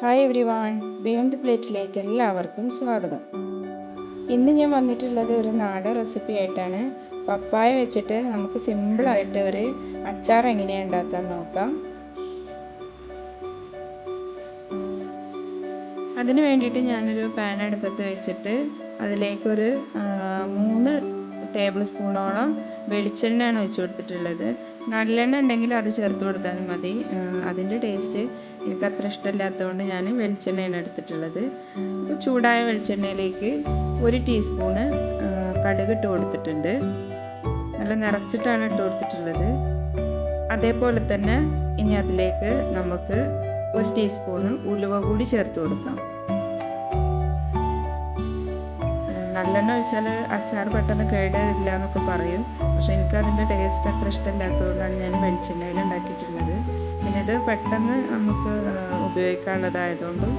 Hi every one beyond പ്ലേറ്റിലേക്ക് എല്ലാവർക്കും സ്വാഗതം. ഇന്ന് ഞാൻ വന്നിട്ടുള്ളത് ഒരു നാടൻ റെസിപ്പി ആയിട്ടാണ്. പപ്പായ വെച്ചിട്ട് നമുക്ക് സിമ്പിളായിട്ട് ഒരു അച്ചാർ എങ്ങനെയാണ് ഉണ്ടാക്കാൻ നോക്കാം. അതിന് വേണ്ടിയിട്ട് ഞാനൊരു പാൻ അടുപ്പത്ത് വെച്ചിട്ട് അതിലേക്കൊരു മൂന്ന് ടേബിൾ സ്പൂണോളം വെളിച്ചെണ്ണയാണ് ഒഴിച്ചു കൊടുത്തിട്ടുള്ളത്. നല്ലെണ്ണ ഉണ്ടെങ്കിൽ അത് ചേർത്ത് കൊടുത്താലും മതി. അതിന്റെ ടേസ്റ്റ് എനിക്ക് അത്ര ഇഷ്ടമില്ലാത്തതുകൊണ്ട് ഞാൻ വെളിച്ചെണ്ണയാണ് എടുത്തിട്ടുള്ളത്. ചൂടായ വെളിച്ചെണ്ണയിലേക്ക് ഒരു ടീസ്പൂണ് കടുക് ഇട്ട് കൊടുത്തിട്ടുണ്ട്. നല്ല നിറച്ചിട്ടാണ് ഇട്ട് കൊടുത്തിട്ടുള്ളത്. അതേപോലെ തന്നെ ഇനി അതിലേക്ക് നമുക്ക് ഒരു ടീസ്പൂണ് ഉലുവ കൂടി ചേർത്ത് കൊടുക്കാം. നല്ലെണ്ണ ഒഴിച്ചാൽ അച്ചാർ പെട്ടെന്ന് കേടില്ല എന്നൊക്കെ പറയും. പക്ഷെ എനിക്ക് അതിന്റെ ടേസ്റ്റ് അത്ര ഇഷ്ടമില്ലാത്തതുകൊണ്ടാണ് ഞാൻ വെളിച്ചെണ്ണയിൽ ഉണ്ടാക്കിയിട്ടുള്ളത്. ഇത് പെട്ടെന്ന് നമുക്ക് ഉപയോഗിക്കാനുള്ളതായതുകൊണ്ടും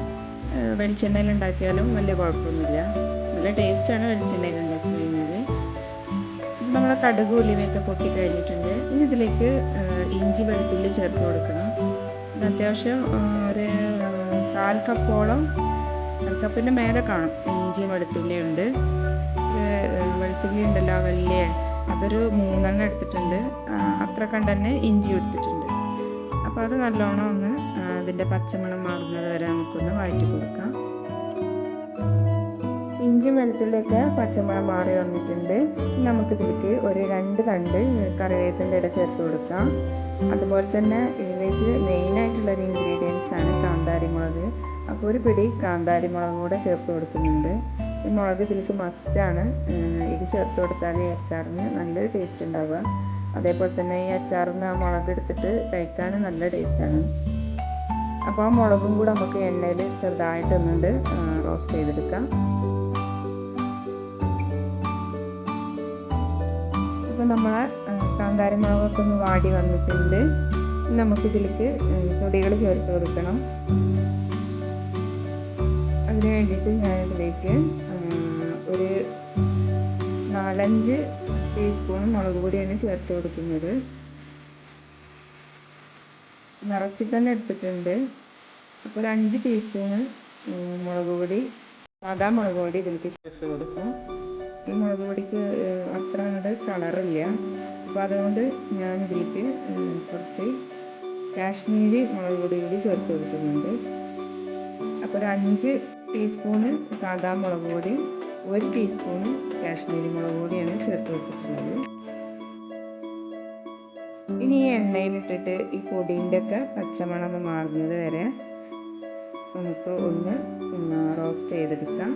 വെളിച്ചെണ്ണയിൽ ഉണ്ടാക്കിയാലും വലിയ കുഴപ്പമൊന്നുമില്ല. നല്ല ടേസ്റ്റാണ് വെളിച്ചെണ്ണയിൽ ഉണ്ടാക്കി കഴിഞ്ഞാൽ നമ്മൾ കടുക് ഉലിവയൊക്കെ പൊട്ടി കഴിഞ്ഞിട്ടുണ്ട്. ഇനി ഇതിലേക്ക് ഇഞ്ചി വെളുത്തുള്ളി ചേർത്ത് കൊടുക്കണം. ഇത് അത്യാവശ്യം ഒരു കാൽ കപ്പോളം കാൽ കപ്പിന്റെ മേലെ കാണും. ഇഞ്ചി വെളുത്തുള്ളി ഉണ്ട്. വെളുത്തുള്ളി ഉണ്ടല്ലോ വലിയ. അതൊരു മൂന്നെണ്ണം എടുത്തിട്ടുണ്ട്. അത്ര കണ്ടന്നെ ഇഞ്ചി എടുത്തിട്ടുണ്ട്. അപ്പോൾ അത് നല്ലോണം ഒന്ന് അതിന്റെ പച്ചമണം മാറുന്നത് വരെ നമുക്കൊന്ന് വഴറ്റി കൊടുക്കാം. ഇഞ്ചി വെളുത്തുള്ളിയൊക്കെ പച്ചമണം മാറി വന്നിട്ടുണ്ട്. നമുക്കിതിലേക്ക് ഒരു രണ്ട് തണ്ട് കറിവേപ്പിന്റെ ഇട ചേർത്ത് കൊടുക്കാം. അതുപോലെ തന്നെ ഇതിലേക്ക് മെയിനായിട്ടുള്ളൊരു ഇൻഗ്രീഡിയൻസ് ആണ് കാന്താരി മുളക് അപ്പോൾ ഒരു പിടി കാന്താരി മുളകും കൂടെ ചേർത്ത് കൊടുക്കുന്നുണ്ട്. ഈ മുളക് ഇതിലേക്ക് മസ്റ്റാണ് ഇത് ചേർത്ത് കൊടുത്താൽ അച്ചാറിന് നല്ലൊരു ടേസ്റ്റ് ഉണ്ടാവുക. അതേപോലെ തന്നെ ഈ അച്ചാറിന് ആ മുളക് എടുത്തിട്ട് കഴിക്കാൻ നല്ല ടേസ്റ്റാണ്. അപ്പോൾ ആ മുളകും കൂടെ നമുക്ക് എണ്ണയിൽ ചെറുതായിട്ട് ഒന്നുണ്ട് റോസ്റ്റ് ചെയ്തെടുക്കാം. അപ്പോൾ നമ്മളെ കാന്താരി മുളകൊക്കെ ഒന്ന് വാടി വന്നിട്ടുണ്ട്. നമുക്കിതിലേക്ക് പൊടികൾ ചേർത്ത് കൊടുക്കണം. അതിന് വേണ്ടിയിട്ട് ഞാനിതിലേക്ക് ഒരു നാലഞ്ച് ടീസ്പൂൺ മുളക് പൊടിയാണ് ചേർത്ത് കൊടുക്കുന്നത്. നിറച്ച് തന്നെ എടുത്തിട്ടുണ്ട്. അപ്പോൾ ഒരു അഞ്ച് ടീസ്പൂണ് മുളക് പൊടി സാധാ മുളക് പൊടി ഇതിലേക്ക് ചേർത്ത് കൊടുക്കും. ഈ മുളക് പൊടിക്ക് അത്ര അങ്ങോട്ട് കളറില്ല. അപ്പോൾ അതുകൊണ്ട് ഞാൻ ഇതിലേക്ക് കുറച്ച് കാശ്മീരി മുളക് പൊടി കൂടി ചേർത്ത് കൊടുക്കുന്നുണ്ട്. അപ്പോൾ ഒരു അഞ്ച് ടീസ്പൂണ് സാധാ മുളക് പൊടി ഒരു ടീസ്പൂൺ കാശ്മീരി മുളക് പൊടിയാണ് ചേർത്ത് കൊടുത്തിട്ടുള്ളത്. ഇനി ഈ എണ്ണയിലിട്ടിട്ട് ഈ പൊടീന്റെ ഒക്കെ പച്ചമണം മാറുന്നത് വരെ നമുക്ക് ഒന്ന് റോസ്റ്റ് ചെയ്തെടുക്കാം.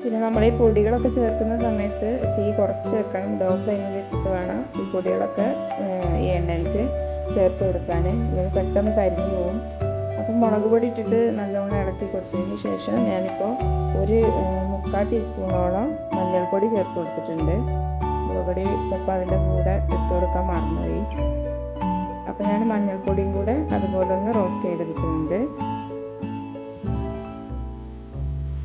പിന്നെ നമ്മൾ ഈ പൊടികളൊക്കെ ചേർക്കുന്ന സമയത്ത് തീ കുറച്ച് വെക്കണം. ലോ ഫ്ലെയിമിൽ ഇട്ടിട്ട് വേണം ഈ പൊടികളൊക്കെ ഈ എണ്ണയിലേക്ക് ചേർത്ത് കൊടുക്കാൻ ഇത് പെട്ടെന്ന് കരിഞ്ഞു പോകും അപ്പം മുളക് പൊടി ഇട്ടിട്ട് നല്ലോണം ഇളക്കി കൊടുത്തതിന് ശേഷം ഞാനിപ്പോൾ ഒരു മുക്കാൽ ടീസ്പൂണോളം മഞ്ഞൾപ്പൊടി ചേർത്ത് കൊടുത്തിട്ടുണ്ട്. മുളക് പൊടി ഇപ്പോൾ അതിന്റെ കൂടെ ഇട്ട് കൊടുക്കാൻ മറന്നുപോയി. അപ്പം ഞാൻ മഞ്ഞൾപ്പൊടിയും കൂടെ അതുപോലെ ഒന്ന് റോസ്റ്റ് ചെയ്തെടുക്കുന്നുണ്ട്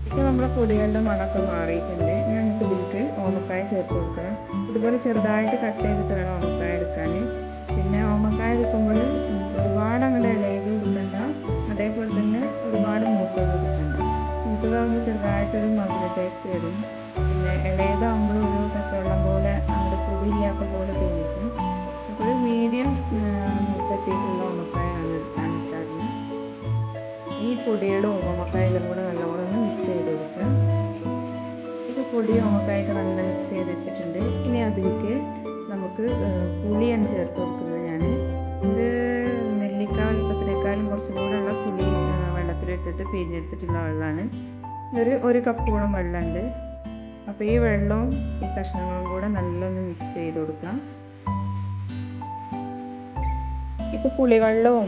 ഇപ്പം നമ്മുടെ പൊടികളുടെ മണമൊക്കെ മാറിയിട്ടുണ്ട്. ഞാൻ ഇതിലേക്ക് ഓമക്കായ ചേർത്ത് കൊടുക്കണം. ഇതുപോലെ ചെറുതായിട്ട് കട്ട് ചെയ്തിട്ട് വേണം ഓമക്കായ എടുക്കാൻ. പൊടിയുടെ ഓമക്കായലും കൂടെ നല്ലോണം ഒന്ന് മിക്സ് ചെയ്ത് കൊടുക്കാം ഇത് പൊടി ഓമക്കായൊക്കെ നല്ല മിക്സ് ചെയ്ത് വെച്ചിട്ടുണ്ട്. ഇനി അതിലേക്ക് നമുക്ക് പുളിയാണ് ചേർത്ത് കൊടുക്കുന്നത് ഞാൻ ഇത് നെല്ലിക്ക വലുപ്പത്തിനേക്കാളും കുറച്ചും കൂടെ ഉള്ള പുളി വെള്ളത്തിലിട്ടിട്ട് പിഴിഞ്ഞെടുത്തിട്ടുള്ള വെള്ളമാണ്. ഒരു ഒരു കപ്പോളം വെള്ളമുണ്ട്. അപ്പോൾ ഈ വെള്ളവും ഈ കഷ്ണങ്ങളും കൂടെ നല്ലൊന്ന് മിക്സ് ചെയ്ത് കൊടുക്കാം. ഇപ്പോൾ പുളിവെള്ളവും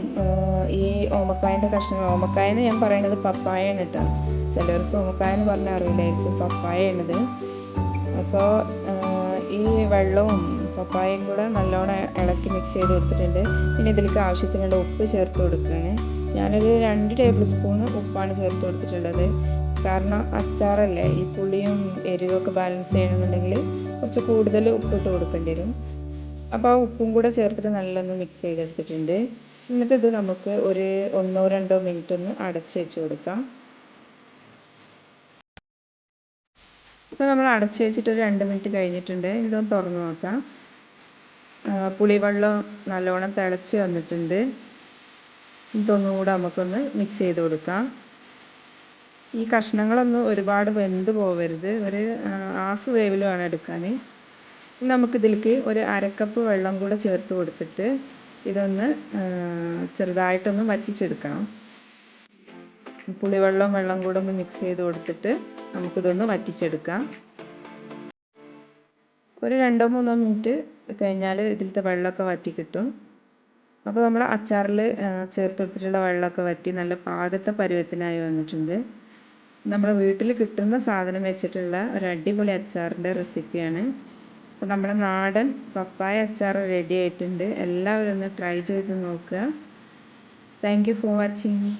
ഈ ഓമക്കായന്റെ കഷ്ണങ്ങൾ ഓമക്കായ എന്ന് ഞാൻ പറയുന്നത് പപ്പായാണ് കേട്ടോ ചിലർക്ക് ഓമക്കായ എന്ന് പറഞ്ഞാൽ അറിയില്ലായിരിക്കും പപ്പായാണിത്. അപ്പോൾ ഈ വെള്ളവും പപ്പായയും കൂടെ നല്ലോണം ഇളക്കി മിക്സ് ചെയ്ത് കൊടുത്തിട്ടുണ്ട്. പിന്നെ ഇതിലേക്ക് ആവശ്യത്തിനുള്ള ഉപ്പ് ചേർത്ത് കൊടുക്കുകയാണ്. ഞാനൊരു രണ്ട് ടേബിൾ സ്പൂൺ ഉപ്പാണ് ചേർത്ത് കൊടുത്തിട്ടുള്ളത്. കാരണം അച്ചാറല്ലേ ഈ പുളിയും എരിവൊക്കെ ബാലൻസ് ചെയ്യണമെന്നുണ്ടെങ്കിൽ കുറച്ച് കൂടുതൽ ഉപ്പിട്ട് കൊടുക്കേണ്ടി വരും. അപ്പോൾ ആ ഉപ്പും കൂടെ ചേർത്തിട്ട് നല്ലൊന്ന് മിക്സ് ചെയ്തെടുത്തിട്ടുണ്ട്. എന്നിട്ട് ഇത് നമുക്ക് ഒരു ഒന്നോ രണ്ടോ മിനിറ്റ് ഒന്ന് അടച്ച് വെച്ച് കൊടുക്കാം. ഇപ്പോൾ നമ്മൾ അടച്ച് വെച്ചിട്ട് ഒരു രണ്ട് മിനിറ്റ് കഴിഞ്ഞിട്ടുണ്ട്. ഇതൊന്ന് തുറന്ന് നോക്കാം. പുളിവെള്ളം നല്ലോണം തിളച്ച് വന്നിട്ടുണ്ട്. ഇതൊന്നും കൂടെ നമുക്കൊന്ന് മിക്സ് ചെയ്ത് കൊടുക്കാം. ഈ കഷ്ണങ്ങളൊന്നും ഒരുപാട് വെന്ത് പോവരുത്. ഒരു ഹാഫ് വേവിൽ വേണം എടുക്കാൻ നമുക്കിതിലേക്ക് ഒരു അര അരക്കപ്പ് വെള്ളം കൂടെ ചേർത്ത് കൊടുത്തിട്ട് ഇതൊന്ന് ചെറുതായിട്ടൊന്ന് വറ്റിച്ചെടുക്കണം. പുളിവെള്ളം വെള്ളം കൂടെ ഒന്ന് മിക്സ് ചെയ്ത് കൊടുത്തിട്ട് നമുക്കിതൊന്ന് വറ്റിച്ചെടുക്കാം. ഒരു രണ്ടോ മൂന്നോ മിനിറ്റ് കഴിഞ്ഞാൽ ഇതിലത്തെ വെള്ളമൊക്കെ വറ്റി കിട്ടും. അപ്പോൾ നമ്മൾ അച്ചാറിൽ ചേർത്തെടുത്തിട്ടുള്ള വെള്ളമൊക്കെ വറ്റി നല്ല പാകത്തെ പരുവത്തിനായി വന്നിട്ടുണ്ട്. നമ്മുടെ വീട്ടിൽ കിട്ടുന്ന സാധനം വെച്ചിട്ടുള്ള ഒരു അടിപൊളി അച്ചാറിന്റെ റെസിപ്പിയാണ് അപ്പോൾ നമ്മുടെ നാടൻ പപ്പായ അച്ചാർ റെഡി ആയിട്ടുണ്ട്. എല്ലാവരും ഒന്ന് ട്രൈ ചെയ്ത് നോക്കുക. Thank for watching